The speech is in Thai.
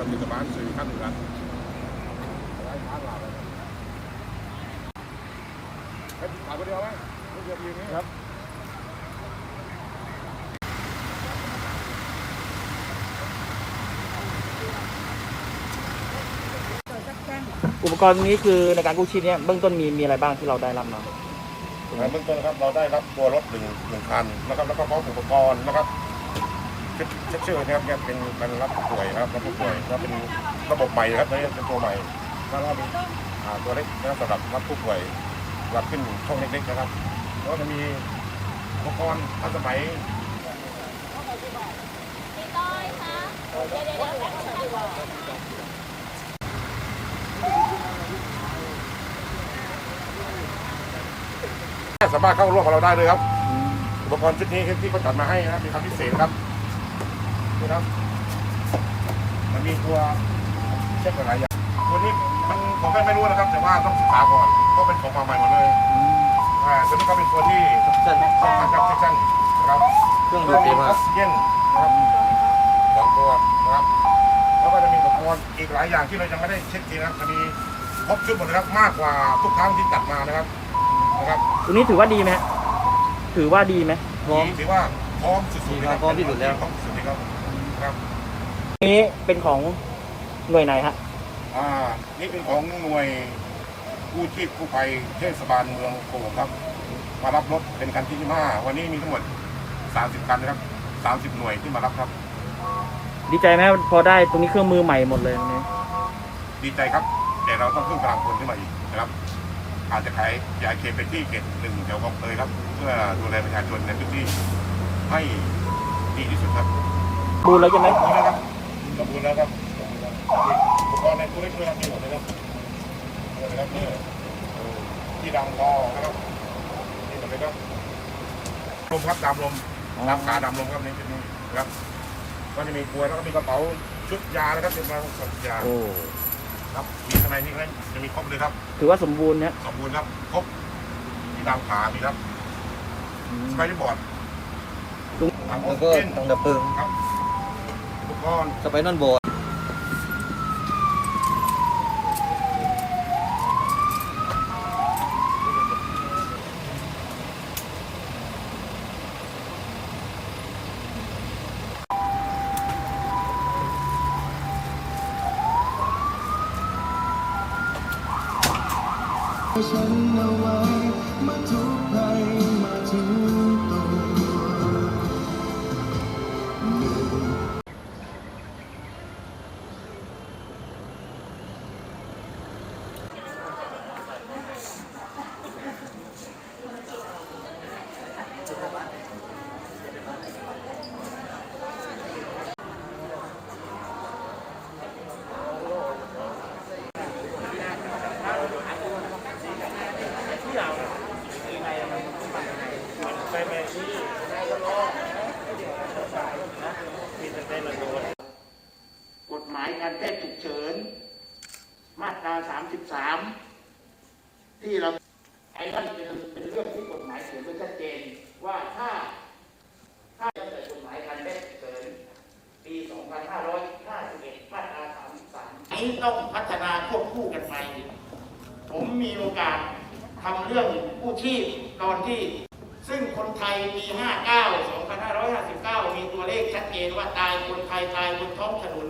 là từ bán từ khăn từ ăn đấy khá là đấy Ê, phải có điều ấy có việc gì nữa อุปกรณ์นี้คือในการกู้ชีพเนี่ยเบื้องต้นมีมีอะไรบ้างที่เราได้รับมาในเบื้องต้นนะครับเราได้รับตัวรถหนึ่งหนึ่งคันนะครับแล้วก็พร้อมอุปกรณ์นะครับเเชื่อนะครับเนี่ยเป็นมันรับผู้ป่วยนะครับรับผู้ป่วยก็เป็นระบบใหม่นะครับนี่เป็นตัวใหม่แล้วก็มีอ่าตัวเล็กนะครับสำหรับรับผู้ป่วยรับขึ้นช่องเล็กๆนะครับแล้วก็จะมีอุปกรณ์ทันสมัยพี่ต้อยคะเดี๋ยวเดี๋ยวเดี๋ยวแป๊บนึงค่ะสามารถเข้าร่วมกับเราได้เลยครับ อุปกรณ์ชุดนี้ที่เขาจัดมาให้นะครับมีคำพิเศษครับ นี่ครับมันมีตัวเช็คหลายอย่างตัวนี้มันผมก็ไม่รู้นะครับ แต่ว่าต้องศึกษาก่อนเพราะเป็นของมาใหม่หมดเลยอ่าตัวนี้ก็เป็นตัวที่สำคัญครับเซ็กชันนะครับเครื่องดูดเสมหะออกซิเจนนะครับสองตัวนะครับแล้วก็จะมีอุปกรณ์อีกหลายอย่างที่เรายังไม่ได้เช็คทีนะครับจะมีครบชุดหมดเลยครับมากกว่าทุกครั้งที่จัดมานะครับนะครับตัวนี้ถือว่าดีไหมฮะถือว่าดีไหมพร้อมถือว่าพร้อมสุดๆเลยครับพร้อมที่สุดแล้ว ครับครับนี้เป็นของหน่วยไหนฮะอ่านี่เป็นของหน่วยกู้ชีพกู้ภัยเทศบาลเมืองโป่งครับ มารับรถเป็นคันที่25วันนี้มีทั้งหมด 30 คันนะครับ 30 หน่วยที่มารับครับ ดีใจไหมพอได้ตรงนี้เครื่องมือใหม่หมดเลยตรงนี้ดีใจครับ แต่เราต้องเพิ่มกำลังคนขึ้นมาอีกนะครับ อาจจะขายยาเคไปที่เขตหนึ่งแถวกองเคยครับ เพื่อดูแลประชาชนในพื้นที่ให้ดีที่สุดครับ บูนแล้วใช่ไหมขอบคุณนะครับขอบคุณนะครับขอบคุณครับอุปกรณ์ในตัวเล็กด้วยครับนี่หมดเลยครับนี่หมดเลยครับนี่ที่ดังพอนะครับนี่หมดเลยครับลมครับดามลมดามขาดามลมครับนี่ชุดนี้ครับ ก็จะมีกลวยแล้วก็มีกระเป๋าชุดยานะครับเป็นมาชุดยาโอ้ครับมีข้างในนี่ก็จะมีครบเลยครับ ถือว่าสมบูรณ์เนี่ยสมบูรณ์ครับครบมีดามขามีครับสไปร์บอร์ดถังออกแล้วก็เจนต้องดับเพลิงครับ อุปกรณ์สไปนอนบอร์ดฉันเอาไว้มาทุกภัยมาถึง กฎหมายการแพทย์ฉุกเฉิน มาตรา 33 ที่เราไอ้นั่นเป็นเป็นเรื่องที่กฎหมายเขียนไว้ชัดเจนว่าถ้าถ้าตั้งแต่กฎหมายการแพทย์ฉุกเฉินปี 2551 มาตรา 33 นี้ต้องพัฒนาควบคู่กันไป ผมมีโอกาสทำเรื่องกู้ชีพตอนที่ ซึ่งคนไทยปี 59 2559 มีตัวเลขชัดเจนว่าตายคนไทยตายบนท้องถนน